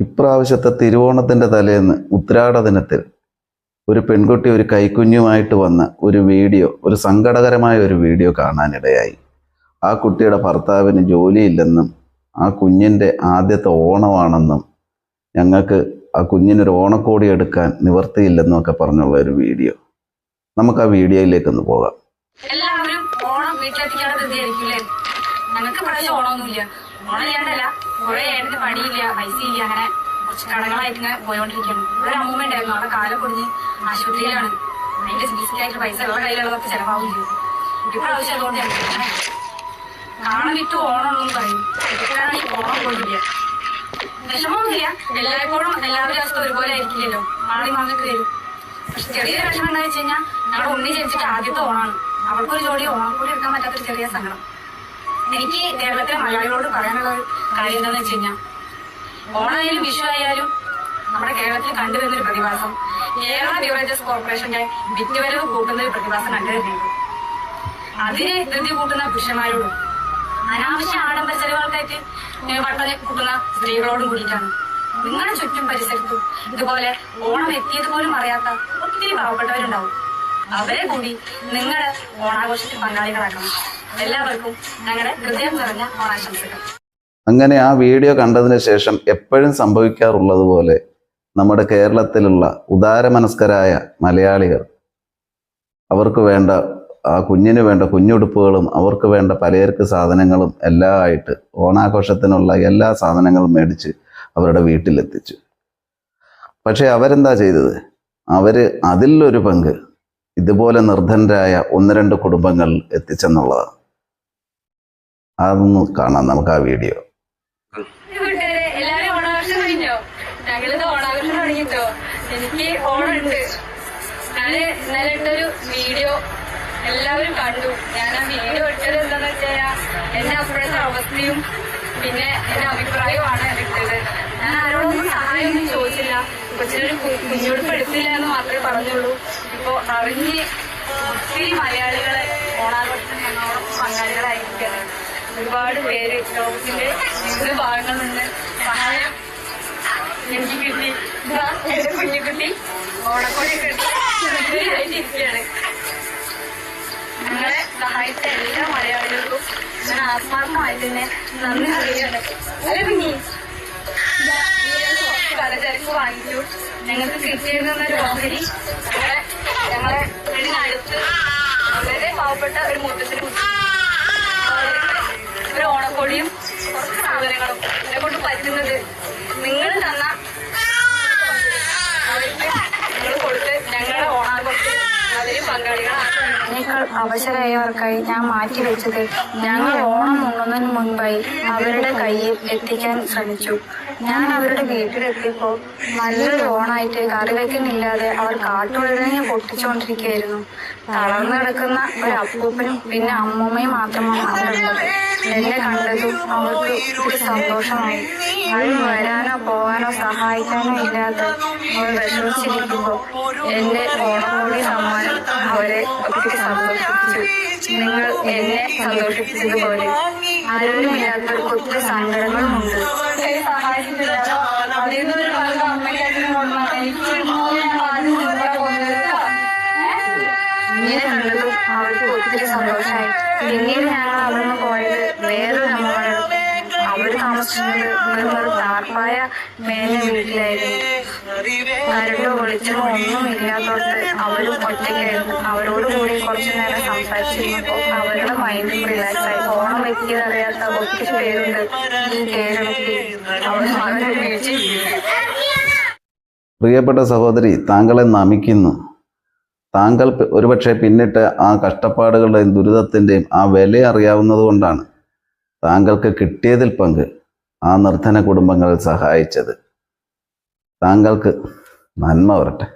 ഇപ്രാവശ്യത്തെ തിരുവോണത്തിന്റെ തലേന്ന് ഉത്രാട ദിനത്തിൽ ഒരു പെൺകുട്ടി ഒരു കൈക്കുഞ്ഞുമായിട്ട് വന്ന ഒരു വീഡിയോ ഒരു സങ്കടകരമായ ഒരു വീഡിയോ കാണാനിടയായി. ആ കുട്ടിയുടെ ഭർത്താവിന് ജോലിയില്ലെന്നും ആ കുഞ്ഞിന്റെ ആദ്യത്തെ ഓണമാണെന്നും ഞങ്ങൾക്ക് ആ കുഞ്ഞിനൊരു ഓണക്കോടി എടുക്കാൻ നിവർത്തിയില്ലെന്നും ഒക്കെ പറഞ്ഞുള്ള ഒരു വീഡിയോ. നമുക്ക് ആ വീഡിയോയിലേക്ക് ഒന്ന് പോകാം. എല്ലാവരും ഓണം വീട്ടിലെത്തിക്കാതെ ചെയ്യാണ്ടല്ല കുറെ ഏട്ടന് പണിയില്ല പൈസ ഇല്ല അങ്ങനെ കുറച്ച് കടങ്ങളായിട്ട് ഇങ്ങനെ പോയോണ്ടിരിക്കുന്നു. ഇവിടെ അമ്മൂമ്മ ഉണ്ടായിരുന്നു അവിടെ കാലം പൊടിഞ്ഞ് ആശുപത്രിയിലാണ്. അതിന്റെ ചികിത്സയ്ക്കായിട്ട് പൈസ അവരുടെ കയ്യിലുള്ളതൊക്കെ ചെലവാകില്ല ഇപ്രാവശ്യം അതുകൊണ്ട് ഞങ്ങൾക്ക് ഇങ്ങനെ കാണാൻ വിട്ടു ഓണം എന്നും പറയും. ഇപ്പോഴാണെങ്കിൽ ഓണം പോയില്ല വിഷമമൊന്നുമില്ല. എല്ലായ്പ്പോഴും എല്ലാവരും അവസ്ഥ ഒരുപോലെ ആയിരിക്കില്ലല്ലോ. മാറി മാങ്ങൾക്ക് വരും. പക്ഷെ ചെറിയൊരു വിഷമം എന്താ വെച്ച് കഴിഞ്ഞാൽ ഞങ്ങളുടെ ഉണ്ണി ജനിച്ചിട്ട് ആദ്യത്തെ ഓണാണ്. അവൾക്കൊരു ജോഡി ഓണം കൂടി എടുക്കാൻ പറ്റാത്തൊരു ചെറിയ സങ്കടം. എനിക്ക് കേരളത്തിലെ മലയാളികളോട് പറയാനുള്ള കാര്യം എന്താണെന്ന് വെച്ച് കഴിഞ്ഞാൽ ഓണായാലും വിഷു ആയാലും നമ്മുടെ കേരളത്തിൽ കണ്ടുവരുന്നൊരു പ്രതിഭാസം കേരള ബിവറേജസ് കോർപ്പറേഷന്റെ വിറ്റുവരവ് കൂട്ടുന്ന ഒരു പ്രതിഭാസം കണ്ടുവരുന്നുണ്ട് അതിനെ ധൃതി കൂട്ടുന്ന പുരുഷന്മാരോടും അനാവശ്യ ആഡംബര ചെലവുകൾക്കായിട്ട് വട്ടനെ കൂട്ടുന്ന സ്ത്രീകളോടും കൂടിയിട്ടാണ്. നിങ്ങളുടെ ചുറ്റും പരിസരത്തും ഇതുപോലെ ഓണം എത്തിയത് പോലും അറിയാത്ത ഒത്തിരി പാവപ്പെട്ടവരുണ്ടാവും. അവരെ കൂടി നിങ്ങളുടെ ഓണാഘോഷത്തിൽ പങ്കാളികളാക്കണം. എല്ലാവർക്കും ഹൃദയം നിറഞ്ഞ ഓണാശംസകൾ അങ്ങനെ ആ വീഡിയോ കണ്ടതിന് ശേഷം എപ്പോഴും സംഭവിക്കാറുള്ളത് പോലെ നമ്മുടെ കേരളത്തിലുള്ള ഉദാരമനസ്കരായ മലയാളികൾ അവർക്ക് വേണ്ട ആ കുഞ്ഞിന് വേണ്ട കുഞ്ഞുടുപ്പുകളും അവർക്ക് വേണ്ട പലചരക്ക് സാധനങ്ങളും എല്ലാം ആയിട്ട് ഓണാഘോഷത്തിനുള്ള എല്ലാ സാധനങ്ങളും മേടിച്ച് അവരുടെ വീട്ടിലെത്തിച്ചു. പക്ഷേ അവരെന്താ ചെയ്തത്? അവർ അതിലൊരു പങ്ക് ഇതുപോലെ നിർധനരായ ഒന്ന് രണ്ട് കുടുംബങ്ങൾ എത്തിച്ചെന്നുള്ളതാണ്. അതൊന്ന് കാണാം നമുക്ക് ആ വീഡിയോ. എനിക്ക് ഓണമുണ്ട്. ഞാൻ ഇന്നലെ വീഡിയോ എല്ലാവരും കണ്ടു. ഞാൻ ആ വീഡിയോ ഇട്ടത് എന്താന്ന് വെച്ചാൽ എന്റെ അപ്പോഴത്തെ അവസ്ഥയും പിന്നെ എന്റെ അഭിപ്രായവുമാണ് ഇട്ടത്. ഞാൻ ആരോടൊന്നും സഹായമൊന്നും ചോദിച്ചില്ല. കൊച്ചിനൊരു കുഞ്ഞുടുപ്പ് എടുത്തില്ല എന്ന് മാത്രമേ പറഞ്ഞുള്ളൂ. ഇപ്പൊ അറിഞ്ഞ് ഒത്തിരി മലയാളികളെ ഓണാഘോഷത്തിന് ഞങ്ങളോടൊപ്പം പങ്കാളികളായിരിക്കുകയാണ്. ഒരുപാട് പേര് ലോകത്തിന്റെ വിവിധ ഭാഗങ്ങളിൽ നിന്ന് സഹായം. എനിക്ക് കിട്ടി. എന്റെ കുഞ്ഞുകുട്ടി ഓണക്കോടി കിട്ടിയിരിക്കുകയാണ് നിങ്ങളെ സഹായിച്ച എല്ലാ മലയാളികൾക്കും ഞാൻ ആത്മാർത്ഥമായി തന്നെ നന്ദി അറിയുകയാണ് അല്ലെ പലചരക്ക് വാങ്ങിച്ചു. ഞങ്ങൾക്ക് കിട്ടിയിരുന്ന ഒരു ഓഹരി ഞങ്ങളെ ഞങ്ങളെ വീടിനടുത്ത് വളരെ പാവപ്പെട്ട ഒരു മുത്തച്ഛന് ഒരു കുറച്ച് സാധനങ്ങളും എന്നെ കൊണ്ട് പറ്റുന്നത് നിങ്ങൾ തന്ന അതിനേക്കാൾ അവസരമായവർക്കായി ഞാൻ മാറ്റിവെച്ചത് ഞങ്ങൾ ഓണം ഉണ്ണുന്നതിന് മുൻപായി അവരുടെ കയ്യിൽ എത്തിക്കാൻ ശ്രമിച്ചു. ഞാൻ അവരുടെ വീട്ടിലെത്തിയപ്പോൾ നല്ലൊരു ഓണായിട്ട് കറിവെക്കുന്നില്ലാതെ അവർ കാട്ടുവഴുതങ്ങി പൊട്ടിച്ചുകൊണ്ടിരിക്കുകയായിരുന്നു. തളർന്നു കിടക്കുന്ന ഒരു അപ്പൂപ്പനും പിന്നെ അമ്മൂമ്മയും മാത്രമാണ് അവിടെ ഉള്ളത്. എന്നെ കണ്ടതും അവർക്ക് ഒരു സന്തോഷമായി. അവർ വരാനോ പോകാനോ സഹായിക്കാനോ ഇല്ലാതെ അവർ വിഷമിച്ചിരിക്കുമ്പോൾ എന്റെ ഓണക്കോടി സമ്മാനം അവരെ ഒത്തിരി സന്തോഷിപ്പിച്ചു. നിങ്ങൾ എന്നെ സന്തോഷിപ്പിച്ചതുപോലെ ആരോഗ്യമില്ലാത്തവർക്ക് ഒത്തിരി സങ്കടങ്ങളുമുണ്ട് കണ്ടതും അവൾക്ക് ഒത്തിരി സന്തോഷമായി. പിന്നീട് പോയത്. വേറൊരു അമ്മമാണ് അവർ താമസിക്കുന്നത് താർപ്പായ മേലെ വീട്ടിലായിരുന്നു. കരണ്ടോ വെളിച്ചമോ ഒന്നും ഇല്ലാത്തോട്ട് അവരും ഒറ്റയ്ക്കായിരുന്നു. അവരോട് കൂടി കുറച്ചു നേരം സംസാരിച്ചിരുന്നപ്പോൾ അവരുടെ മൈൻഡും റിലാക്സ് ആയി. ഓണം എത്തിയതറിയാത്ത ഒത്തിരി പേരുണ്ട് ഈ കേരളത്തിൽ. അവർ പ്രിയപ്പെട്ട സഹോദരി താങ്കളെ നമിക്കുന്നു. താങ്കൾ ഒരുപക്ഷെ പിന്നിട്ട് ആ കഷ്ടപ്പാടുകളുടെയും ദുരിതത്തിന്റെയും ആ വില അറിയാവുന്നത് കൊണ്ടാണ് താങ്കൾക്ക് കിട്ടിയതിൽ പങ്ക് ആ നിർധന കുടുംബങ്ങളെ സഹായിച്ചത്. താങ്കൾക്ക് നന്മ വരട്ടെ.